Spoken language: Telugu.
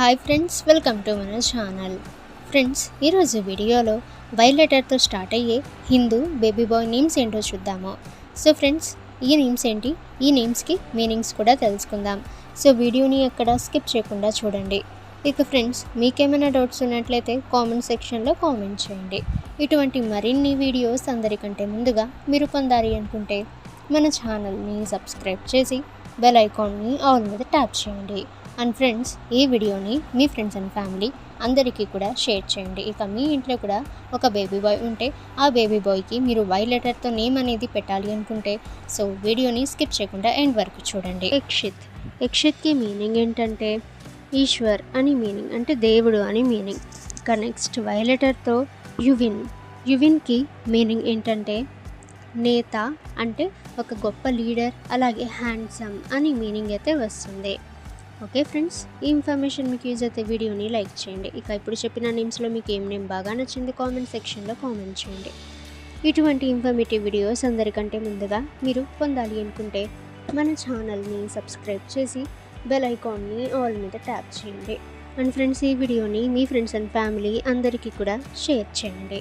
హాయ్ ఫ్రెండ్స్ వెల్కమ్ టు మన ఛానల్ ఫ్రెండ్స్ ఈరోజు వీడియోలో వై లెటర్తో స్టార్ట్ అయ్యే హిందూ బేబీ బాయ్ నేమ్స్ ఏంటో చూద్దాము. సో ఫ్రెండ్స్ ఈ నేమ్స్ ఏంటి? ఈ నేమ్స్కి మీనింగ్స్ కూడా తెలుసుకుందాం. సో వీడియోని ఎక్కడ స్కిప్ చేయకుండా చూడండి. ఇక ఫ్రెండ్స్ మీకేమైనా డౌట్స్ ఉన్నట్లయితే కామెంట్ సెక్షన్లో కామెంట్ చేయండి. ఇటువంటి మరిన్ని వీడియోస్ అందరికంటే ముందుగా మీరు పొందాలి అనుకుంటే మన ఛానల్ని సబ్స్క్రైబ్ చేసి బెల్ ఐకాన్ని ఆల్ మీద ట్యాప్ చేయండి. అండ్ ఫ్రెండ్స్ ఈ వీడియోని మీ ఫ్రెండ్స్ అండ్ ఫ్యామిలీ అందరికీ కూడా షేర్ చేయండి. ఇక మీ ఇంట్లో కూడా ఒక బేబీ బాయ్ ఉంటే ఆ బేబీ బాయ్కి మీరు వై లెటర్తో నేమ్ అనేది పెట్టాలి అనుకుంటే సో వీడియోని స్కిప్ చేయకుండా ఎండ్ వరకు చూడండి. యక్షిత్ యక్షిత్కి మీనింగ్ ఏంటంటే ఈశ్వర్ అని మీనింగ్ అంటే దేవుడు అని మీనింగ్ ఇక నెక్స్ట్ వై లెటర్తో యువిన్. యువిన్కి మీనింగ్ ఏంటంటే నేత అంటే ఒక గొప్ప లీడర్ అలాగే హ్యాండ్సమ్ అని మీనింగ్ అయితే వస్తుంది. ఓకే ఫ్రెండ్స్ ఈ ఇన్ఫర్మేషన్ మీకు యూజ్ అయితే వీడియోని లైక్ చేయండి. ఇక ఇప్పుడు చెప్పిన నేమ్స్లో మీకు ఏం నేమ్ బాగా నచ్చింది కామెంట్ సెక్షన్లో కామెంట్ చేయండి. ఇటువంటి ఇన్ఫర్మేటివ్ వీడియోస్ అందరికంటే ముందుగా మీరు పొందాలి అనుకుంటే మన ఛానల్ని సబ్స్క్రైబ్ చేసి బెల్ ఐకాన్ని ఆల్ మీద ట్యాప్ చేయండి. అండ్ ఫ్రెండ్స్ ఈ వీడియోని మీ ఫ్రెండ్స్ అండ్ ఫ్యామిలీ అందరికీ కూడా షేర్ చేయండి.